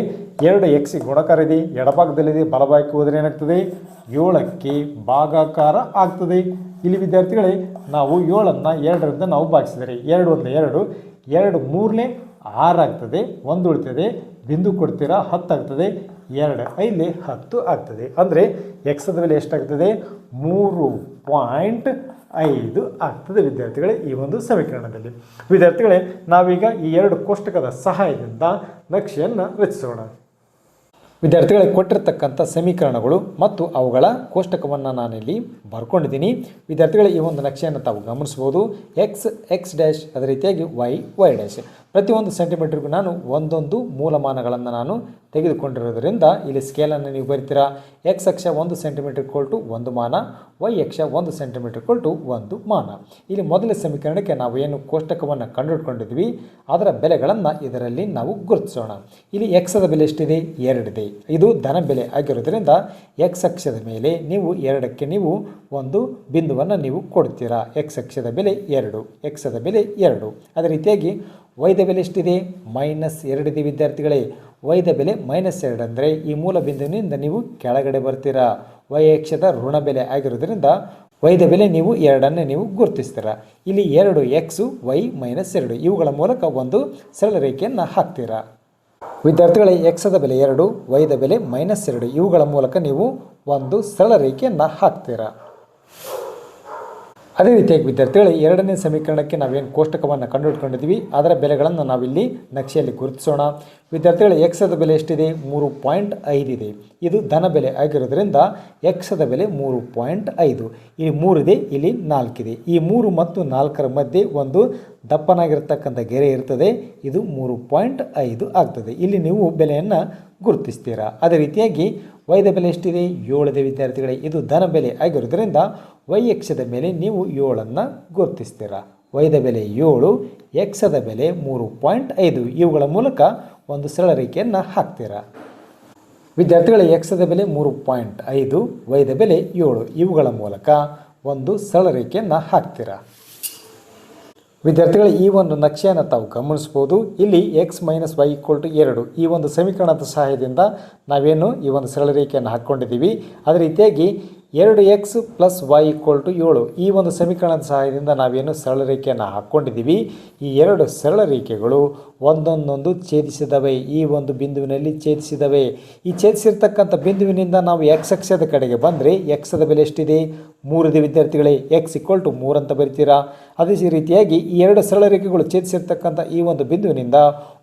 ಎರಡು ಎಕ್ಸ್ ಗುಣಕಾರ ಇದೆ. ಎಡಭಾಗದಲ್ಲಿದೆ ಬಲಭಾಗಕ್ಕೆ ಹೋದರೆ ಏನಾಗ್ತದೆ? ಏಳಕ್ಕೆ ಭಾಗಾಕಾರ ಆಗ್ತದೆ. ಇಲ್ಲಿ ವಿದ್ಯಾರ್ಥಿಗಳೇ, ನಾವು ಏಳನ್ನು ಎರಡರಿಂದ ನಾವು ಭಾಗಿಸಿದರೆ ಎರಡು ಒಂದು ಎರಡು ಎರಡು ಮೂರನೇ ಆರಾಗ್ತದೆ ಒಂದು ಉಳಿತದೆ. ಬಿಂದು ಕೊಡ್ತೀರಾ? ಹತ್ತಾಗ್ತದೆ. ಎರಡು ಐಲಿ ಹತ್ತು ಆಗ್ತದೆ. ಅಂದರೆ ಎಕ್ಸದ ಬೆಲೆ ಎಷ್ಟಾಗ್ತದೆ? ಮೂರು ಪಾಯಿಂಟ್ ಐದು ಆಗ್ತದೆ ವಿದ್ಯಾರ್ಥಿಗಳೇ ಈ ಒಂದು ಸಮೀಕರಣದಲ್ಲಿ. ವಿದ್ಯಾರ್ಥಿಗಳೇ, ನಾವೀಗ ಈ ಎರಡು ಕೋಷ್ಟಕದ ಸಹಾಯದಿಂದ ನಕ್ಷೆಯನ್ನು ರಚಿಸೋಣ. ವಿದ್ಯಾರ್ಥಿಗಳಿಗೆ ಕೊಟ್ಟಿರ್ತಕ್ಕಂಥ ಸಮೀಕರಣಗಳು ಮತ್ತು ಅವುಗಳ ಕೋಷ್ಟಕವನ್ನು ನಾನಿಲ್ಲಿ ಬರ್ಕೊಂಡಿದ್ದೀನಿ. ವಿದ್ಯಾರ್ಥಿಗಳ, ಈ ಒಂದು ನಕ್ಷೆಯನ್ನು ತಾವು ಗಮನಿಸ್ಬೋದು ಎಕ್ಸ್ ಎಕ್ಸ್ ಡ್ಯಾಶ್ ಅದೇ ರೀತಿಯಾಗಿ ವೈ ವೈ ಡ್ಯಾಶ್ ಪ್ರತಿಯೊಂದು ಸೆಂಟಿಮೀಟರ್ಗೂ ನಾನು ಒಂದೊಂದು ಮೂಲಮಾನಗಳನ್ನು ನಾನು ತೆಗೆದುಕೊಂಡಿರೋದ್ರಿಂದ ಇಲ್ಲಿ ಸ್ಕೇಲನ್ನು ನೀವು ಬರಿತೀರಾ? ಎಕ್ಸ್ ಅಕ್ಷ ಒಂದು ಸೆಂಟಿಮೀಟರ್ ಕೋಲ್ಟು ಒಂದು ಮಾನ. ವೈ ಅಕ್ಷ ಒಂದು ಸೆಂಟಿಮೀಟರ್ ಕೊಟ್ಟು ಒಂದು ಮಾನ. ಇಲ್ಲಿ ಮೊದಲ ಸಮೀಕರಣಕ್ಕೆ ನಾವು ಏನು ಕೋಷ್ಟಕವನ್ನು ಕಂಡುಹಿಡ್ಕೊಂಡಿದ್ವಿ ಅದರ ಬೆಲೆಗಳನ್ನು ಇದರಲ್ಲಿ ನಾವು ಗುರುತಿಸೋಣ. ಇಲ್ಲಿ ಎಕ್ಸದ ಬೆಲೆ ಎಷ್ಟಿದೆ? ಎರಡಿದೆ ಇದು. ಧನ ಬೆಲೆ ಆಗಿರೋದ್ರಿಂದ ಎಕ್ಸ್ ಅಕ್ಷದ ಮೇಲೆ ನೀವು ಎರಡಕ್ಕೆ ನೀವು ಒಂದು ಬಿಂದುವನ್ನು ನೀವು ಕೊಡ್ತೀರಾ. ಎಕ್ಸ್ ಅಕ್ಷದ ಬೆಲೆ ಎರಡು ಎಕ್ಸದ ಬೆಲೆ ಎರಡು. ಅದೇ ರೀತಿಯಾಗಿ ವೈದ ಬೆಲೆ ಎಷ್ಟಿದೆ? ಮೈನಸ್ ಎರಡಿದೆ ವಿದ್ಯಾರ್ಥಿಗಳೇ. ವೈದ ಬೆಲೆ ಮೈನಸ್ ಎರಡು ಅಂದರೆ ಈ ಮೂಲ ಬಿಂದುವಿನಿಂದ ನೀವು ಕೆಳಗಡೆ ಬರ್ತೀರಾ. ವೈ ಅಕ್ಷದ ಋಣ ಬೆಲೆ ಆಗಿರೋದ್ರಿಂದ ವೈದ ಬೆಲೆ ನೀವು ಎರಡನ್ನೇ ನೀವು ಗುರುತಿಸ್ತೀರ. ಇಲ್ಲಿ ಎರಡು ಎಕ್ಸು ವೈ ಮೈನಸ್ ಎರಡು. ಇವುಗಳ ಮೂಲಕ ಒಂದು ಸರಳ ರೇಖೆಯನ್ನು ಹಾಕ್ತೀರಾ. ವಿದ್ಯಾರ್ಥಿಗಳೇ ಎಕ್ಸದ ಬೆಲೆ ಎರಡು ವೈದ ಬೆಲೆ ಮೈನಸ್ ಎರಡು. ಇವುಗಳ ಮೂಲಕ ನೀವು ಒಂದು ಸರಳ ರೇಖೆಯನ್ನು ಹಾಕ್ತೀರಾ. ಅದೇ ರೀತಿಯಾಗಿ ವಿದ್ಯಾರ್ಥಿಗಳು, ಎರಡನೇ ಸಮೀಕರಣಕ್ಕೆ ನಾವೇನು ಕೋಷ್ಟಕವನ್ನು ಕಂಡುಹಿಡ್ಕೊಂಡಿದ್ವಿ ಅದರ ಬೆಲೆಗಳನ್ನು ನಾವಿಲ್ಲಿ ನಕ್ಷೆಯಲ್ಲಿ ಗುರುತಿಸೋಣ. ವಿದ್ಯಾರ್ಥಿಗಳ, ಎಕ್ಸದ ಬೆಲೆ ಎಷ್ಟಿದೆ? ಮೂರು ಪಾಯಿಂಟ್ ಐದಿದೆ ಇದು. ಧನ ಬೆಲೆ ಆಗಿರೋದ್ರಿಂದ ಎಕ್ಸದ ಬೆಲೆ ಮೂರು ಪಾಯಿಂಟ್ ಐದು. ಇಲ್ಲಿ ಮೂರಿದೆ ಇಲ್ಲಿ ನಾಲ್ಕಿದೆ ಈ ಮೂರು ಮತ್ತು ನಾಲ್ಕರ ಮಧ್ಯೆ ಒಂದು ದಪ್ಪನಾಗಿರ್ತಕ್ಕಂಥ ಗೆರೆ ಇರ್ತದೆ, ಇದು ಮೂರು ಪಾಯಿಂಟ್ ಐದು ಆಗ್ತದೆ. ಇಲ್ಲಿ ನೀವು ಬೆಲೆಯನ್ನು ಗುರುತಿಸ್ತೀರಾ. ಅದೇ ರೀತಿಯಾಗಿ ವೈದ ಬೆಲೆ ಎಷ್ಟಿದೆ? ಏಳಿದೆ ವಿದ್ಯಾರ್ಥಿಗಳೇ. ಇದು ಧನ ಬೆಲೆ ಆಗಿರೋದ್ರಿಂದ ವೈ ಎಕ್ಸದ ಮೇಲೆ ನೀವು ಏಳನ್ನು ಗುರುತಿಸ್ತೀರ. ವೈದ ಬೆಲೆ ಏಳು, ಎಕ್ಸದ ಬೆಲೆ ಮೂರು ಪಾಯಿಂಟ್ ಐದು. ಇವುಗಳ ಮೂಲಕ ಒಂದು ಸರಳ ರೇಖೆಯನ್ನು ಹಾಕ್ತೀರ. ವಿದ್ಯಾರ್ಥಿಗಳ, ಎಕ್ಸದ ಬೆಲೆ ಮೂರು ಪಾಯಿಂಟ್ ಐದು, ವೈದ ಬೆಲೆ ಏಳು. ಇವುಗಳ ಮೂಲಕ ಒಂದು ಸರಳ ರೇಖೆಯನ್ನು ಹಾಕ್ತೀರ. ವಿದ್ಯಾರ್ಥಿಗಳ, ಈ ಒಂದು ನಕ್ಷೆಯನ್ನು ತಾವು ಗಮನಿಸ್ಬೋದು ಇಲ್ಲಿ X minus Y equal to ಎರಡು. ಈ ಒಂದು ಸಮೀಕರಣದ ಸಹಾಯದಿಂದ ನಾವೇನು ಈ ಒಂದು ಸರಳ ರೇಖೆಯನ್ನು ಹಾಕ್ಕೊಂಡಿದ್ದೀವಿ ಅದೇ ರೀತಿಯಾಗಿ ಎರಡು X plus Y equal to ಏಳು. ಈ ಒಂದು ಸಮೀಕರಣದ ಸಹಾಯದಿಂದ ನಾವೇನು ಸರಳ ರೇಖೆಯನ್ನು ಹಾಕ್ಕೊಂಡಿದ್ದೀವಿ ಈ ಎರಡು ಸರಳ ರೇಖೆಗಳು ಒಂದೊಂದೊಂದು ಛೇದಿಸಿದವೆ. ಈ ಒಂದು ಬಿಂದುವಿನಲ್ಲಿ ಛೇದಿಸಿದವೆ. ಈ ಛೇದಿಸಿರ್ತಕ್ಕಂಥ ಬಿಂದುವಿನಿಂದ ನಾವು ಎಕ್ಸ್ ಅಕ್ಷದ ಕಡೆಗೆ ಬಂದರೆ ಎಕ್ಸದ ಬೆಲೆ ಎಷ್ಟಿದೆ? ಮೂರಿದೆ ವಿದ್ಯಾರ್ಥಿಗಳೇ ಎಕ್ಸ್ ಈಕ್ವಲ್ ಟು ಮೂರು ಅಂತ ಬರಿತೀರಾ? ಅದೇ ರೀತಿಯಾಗಿ ಈ ಎರಡು ಸರಳ ರೇಖೆಗಳು ಛೇದಿಸಿರ್ತಕ್ಕಂಥ ಈ ಒಂದು ಬಿಂದುವಿನಿಂದ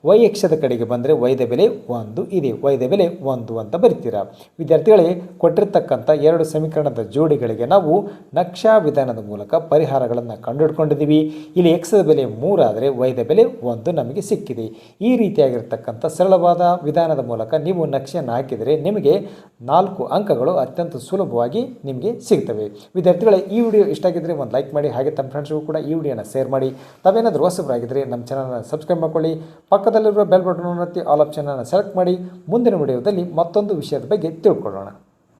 ವೈ ಅಕ್ಷದ ಕಡೆಗೆ ಬಂದರೆ ವೈದ ಬೆಲೆ ಒಂದು ಇದೆ. ವೈದ ಬೆಲೆ ಒಂದು ಅಂತ ಬರಿತೀರಾ? ವಿದ್ಯಾರ್ಥಿಗಳಿಗೆ ಕೊಟ್ಟಿರ್ತಕ್ಕಂಥ ಎರಡು ಸಮೀಕರಣದ ಜೋಡಿಗಳಿಗೆ ನಾವು ನಕ್ಷಾ ವಿಧಾನದ ಮೂಲಕ ಪರಿಹಾರಗಳನ್ನು ಕಂಡುಹಿಡ್ಕೊಂಡಿದ್ದೀವಿ. ಇಲ್ಲಿ ಎಕ್ಸದ ಬೆಲೆ ಮೂರಾದರೆ ವೈದ ಬೆಲೆ ಒಂದು ನಮಗೆ ಸಿಕ್ಕಿದೆ. ಈ ರೀತಿಯಾಗಿರ್ತಕ್ಕಂಥ ಸರಳವಾದ ವಿಧಾನದ ಮೂಲಕ ನೀವು ನಕ್ಷೆಯನ್ನು ಹಾಕಿದರೆ ನಿಮಗೆ ನಾಲ್ಕು ಅಂಕಗಳು ಅತ್ಯಂತ ಸುಲಭವಾಗಿ ನಿಮಗೆ ಸಿಗ್ತವೆ. ವಿದ್ಯಾರ್ಥಿಗಳೇ, ಈ ವಿಡಿಯೋ ಇಷ್ಟ ಆಗಿದ್ದರೆ ಒಂದು ಲೈಕ್ ಮಾಡಿ, ಹಾಗೆ ತಮ್ಮ ಫ್ರೆಂಡ್ಸ್ಗೂ ಕೂಡ ಈ ವಿಡಿಯೋನ ಶೇರ್ ಮಾಡಿ. ತಾವೇನಾದರೂ ಹೊಸಬರಾಗಿದ್ದರೆ ನಮ್ಮ ಚಾನಲ್ನ ಸಬ್ಸ್ಕ್ರೈಬ್ ಮಾಡ್ಕೊಳ್ಳಿ. ಪಕ್ಕದಲ್ಲಿರುವ ಬೆಲ್ ಬಟನ್ ಒತ್ತಿ ಆಲ್ ಆಪ್ಷನನ್ನು ಸೆಲೆಕ್ಟ್ ಮಾಡಿ ಮುಂದಿನ ವಿಡಿಯೋದಲ್ಲಿ ಮತ್ತೊಂದು ವಿಷಯದ ಬಗ್ಗೆ ತಿಳ್ಕೊಳ್ಳೋಣ.